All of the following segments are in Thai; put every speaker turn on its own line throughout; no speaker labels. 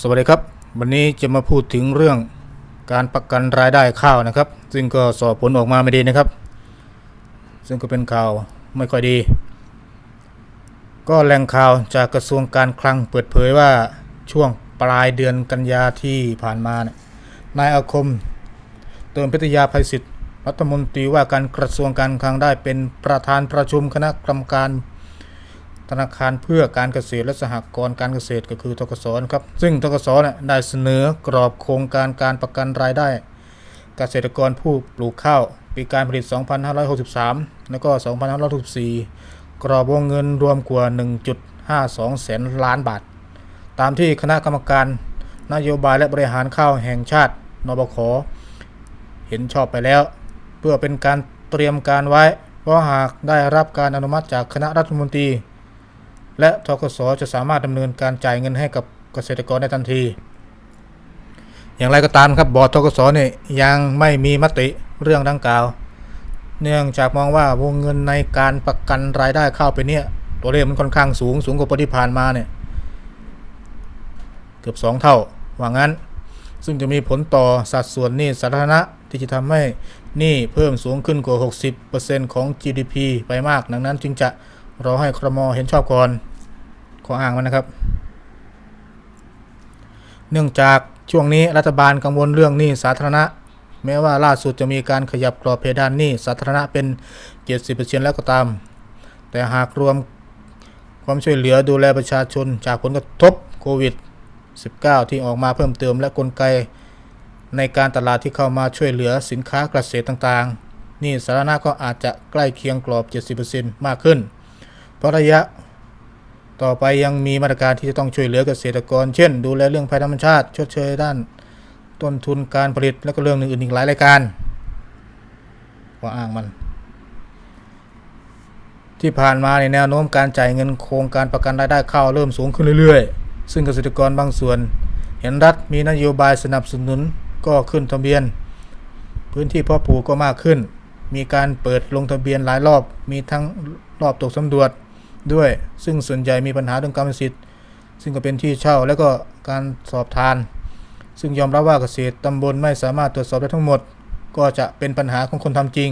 สวัสดีครับ วันนี้จะมาพูดถึงเรื่องการประกันรายได้ข้าวนะครับ ซึ่งก็สอบผลออกมาไม่ดีนะครับ ซึ่งก็เป็นข่าวไม่ค่อยดี ก็แหล่งข่าวจากกระทรวงการคลังเปิดเผยว่าช่วงปลายเดือนกันยาที่ผ่านมาเนี่ยนายอาคม เติมพิทยาภัยศิษย์รัฐมนตรีว่าการกระทรวงการคลังได้เป็นประธานประชุมคณะกรรมการ ธนาคารเพื่อการเกษตรและสหกรณ์การเกษตรก็คือทกศนะครับซึ่งทกศเนี่ยได้เสนอกรอบโครงการการประกันรายได้ เกษตรกรผู้ปลูกข้าวปีการผลิต 2563 แล้วก็ 2564 กรอบวงเงินรวมกว่า 1.52 แสนล้านบาท ตามที่คณะกรรมการนโยบายและบริหารข้าวแห่งชาติ นบขเห็นชอบไปแล้ว เพื่อเป็นการเตรียมการไว้ เพราะหากได้รับการอนุมัติจากคณะรัฐมนตรี และทกสจะสามารถดำเนินการจ่ายเงินให้กับเกษตรกรได้ทันที อย่างไรก็ตามครับบอร์ดทกสเนี่ยยังไม่มีมติเรื่องดังกล่าว เนื่องจากมองว่าวงเงินในการประกันรายได้เข้าไปเนี่ยตัวเลขมันค่อนข้างสูงสูงกว่าปีที่ผ่านมาเนี่ยเกือบ 2 เท่าว่างั้น ซึ่งจะมีผลต่อสัดส่วนหนี้สาธารณะที่จะทำให้หนี้เพิ่มสูงขึ้นกว่า 60%ของ GDP ไปมาก ดังนั้นจึงจะรอให้ครมเห็นชอบก่อน ขออ้างมันนะครับ เนื่องจากช่วงนี้รัฐบาลกังวลเรื่องหนี้สาธารณะ แม้ว่าล่าสุดจะมีการขยับกรอบเพดานหนี้สาธารณะเป็น 70%แล้วก็ตาม แต่หากรวมความช่วยเหลือดูแลประชาชนจากผลกระทบโควิด 19 ที่ออกมาเพิ่มเติมและกลไก ในการตลาดที่เข้ามาช่วยเหลือสินค้าเกษตรต่างๆ นี่สาธารณะก็อาจจะใกล้เคียงกรอบ 70%มากขึ้น เพราะระยะ ต่อไปยังมีมาตรการที่จะต้องช่วยเหลือเกษตรกร เช่น ดูแลเรื่องภัยธรรมชาติ ชดเชยด้าน ต้นทุนการผลิต และก็เรื่องอื่นๆอีกหลายรายการว่าอ้างมัน ที่ผ่านมาในแนวโน้มการจ่ายเงินโครงการประกันรายได้ข้าวเริ่มสูงขึ้นเรื่อยๆ ซึ่งเกษตรกรบางส่วน เห็นรัฐมีนโยบายสนับสนุนก็ขึ้นทะเบียน พื้นที่เพาะปลูกก็มากขึ้น มีการเปิดลงทะเบียนหลายรอบมีทั้งรอบตกสำรวจ ด้วย ซึ่งส่วนใหญ่มีปัญหาเรื่องกรรมสิทธิ์ ซึ่งก็เป็นที่เช่าและก็การสอบทาน ซึ่งยอมรับว่าเกษตรตำบลไม่สามารถตรวจสอบได้ทั้งหมด ก็จะเป็นปัญหาของคนทำจริง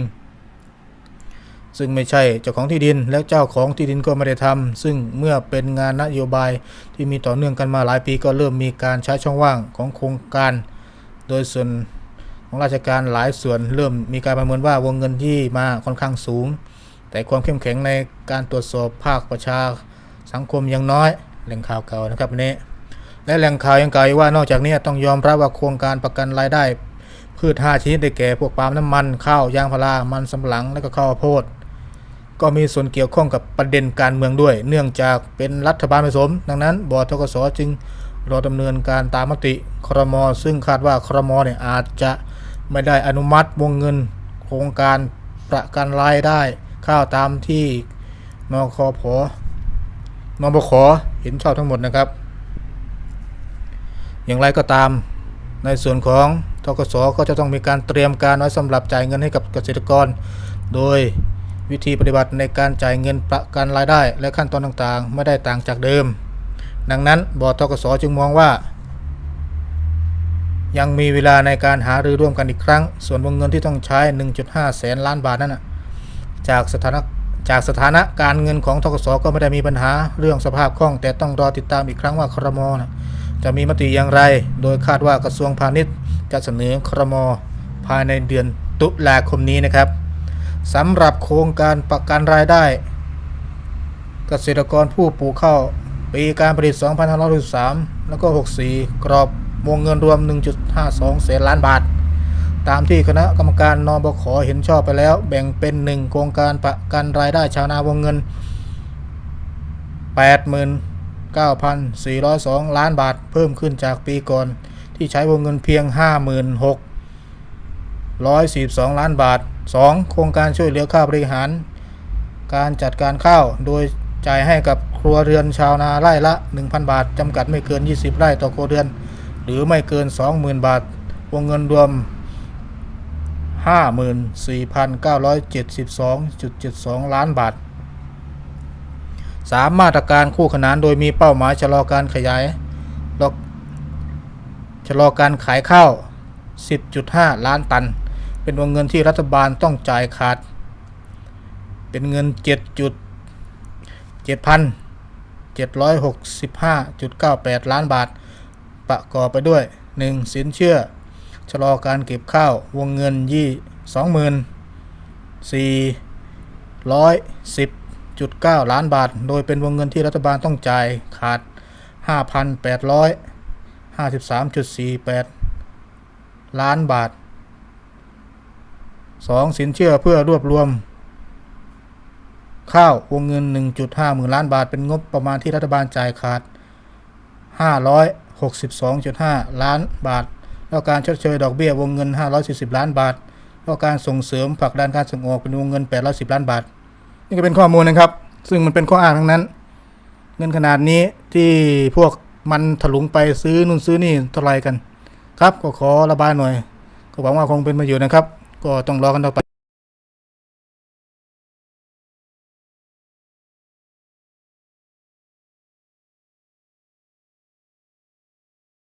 ซึ่งไม่ใช่เจ้าของที่ดินและเจ้าของที่ดินก็ไม่ได้ทำซึ่งเมื่อเป็นงานนโยบายที่มีต่อเนื่องกันมาหลายปีก็เริ่มมีการใช้ช่องว่างของโครงการ โดยส่วนของราชการหลายส่วนเริ่มมีการประเมินว่าวงเงินที่มาค่อนข้างสูง แต่ความเข้มแข็งในการตรวจสอบภาคประชาสังคมยังน้อยแหล่งข่าวเก่านะครับอันนี้และแหล่งข่าวยังกล่าวว่านอกจากนี้ต้องยอมรับว่าโครงการประกันรายได้พืช5ชนิดได้แก่พวกปาล์มน้ำมันข้าวยางพารามันสำปะหลังและก็ข้าวโพดก็มีส่วนเกี่ยวข้องกับประเด็นการเมืองด้วย เนื่องจากเป็นรัฐบาลผสม ดังนั้นบอทกสจึงรอดำเนินการตามมติครม ซึ่งคาดว่าครมเนี่ยอาจจะไม่ได้อนุมัติวงเงิน โครงการประกันรายได้ ข้าวตามที่นคพนบขเห็นชอบทั้งหมดนะครับ อย่างไรก็ตามในส่วนของทกสก็จะต้องมีการเตรียมการไว้สำหรับจ่ายเงินให้กับเกษตรกร โดยวิธีปฏิบัติในการจ่ายเงินประกันรายได้ และขั้นตอนต่างๆ ไม่ได้ต่างจากเดิม ดังนั้นบอร์ดทกสจึงมองว่า ยังมีเวลาในการหารือร่วมกันอีกครั้ง ส่วนวงเงินที่ต้องใช้ 1.5 แสนล้านบาทนั้นนะ จากสถานะจากสถานะการเงินของทกสก็ไม่ได้มีปัญหาเรื่องสภาพคล่อง แต่ต้องรอติดตามอีกครั้งว่าครมนะจะมีมติอย่างไร โดยคาดว่ากระทรวงพาณิชย์จะเสนอครมภายในเดือนตุลาคมนี้นะครับสำหรับโครงการประกันรายได้ เกษตรกรผู้ปลูกข้าวปีการผลิต 2563 แล้วก็ 64 กรอบวงเงินรวม 1.52แสนล้านบาท ตามที่คณะกรรมการนบขเห็นชอบไปแล้ว แบ่งเป็น 1 โครงการประกันรายได้ชาวนาวงเงิน 89,402 ล้านบาทเพิ่มขึ้นจากปีก่อน ที่ใช้วงเงินเพียง 56,142 ล้านบาท 2. โครงการช่วยเหลือค่าบริหาร การจัดการข้าวโดยจ่ายให้กับครัวเรือนชาวนาไร่ละ 1,000 บาทจำกัดไม่เกิน 20 ไร่ต่อครัวเรือน หรือไม่เกิน 20,000 บาท วงเงินรวม 54,972.72 ล้านบาท 3. มาตรการคู่ขนานโดยมีเป้าหมายชะลอการขยายชะลอการขายข้าว 10.5 ล้านตัน เป็นวงเงินที่รัฐบาลต้องจ่ายขาด เป็นเงิน7จุด7พัน765.98 ล้านบาท ประกอบไปด้วย 1. สินเชื่อ ชะลอการเก็บข้าววงเงินยี่2410.9ล้านบาท โดยเป็นวงเงินที่รัฐบาลต้องจ่ายขาด5,853.48ล้านบาท 2. สินเชื่อเพื่อรวบรวม ข้าววงเงิน 1.5หมื่นล้านบาท เป็นงบประมาณที่รัฐบาลจ่ายขาด 562.5 ล้านบาท แล้วการชดเชยดอกเบี้ยวงเงิน 540 ล้านบาท แล้วการส่งเสริมผลักดันการส่งออกเป็นวงเงิน 810 ล้านบาท นี่ก็เป็นข้อมูลนะครับ ซึ่งมันเป็นข้ออ้างทั้งนั้น เงินขนาดนี้ที่พวกมันถลุงไปซื้อนู่นซื้อนี่เท่าไรกัน ครับก็ขอระบายหน่อย ก็หวังว่าคงเป็นประโยชน์นะครับ ก็ต้องรอกันต่อไป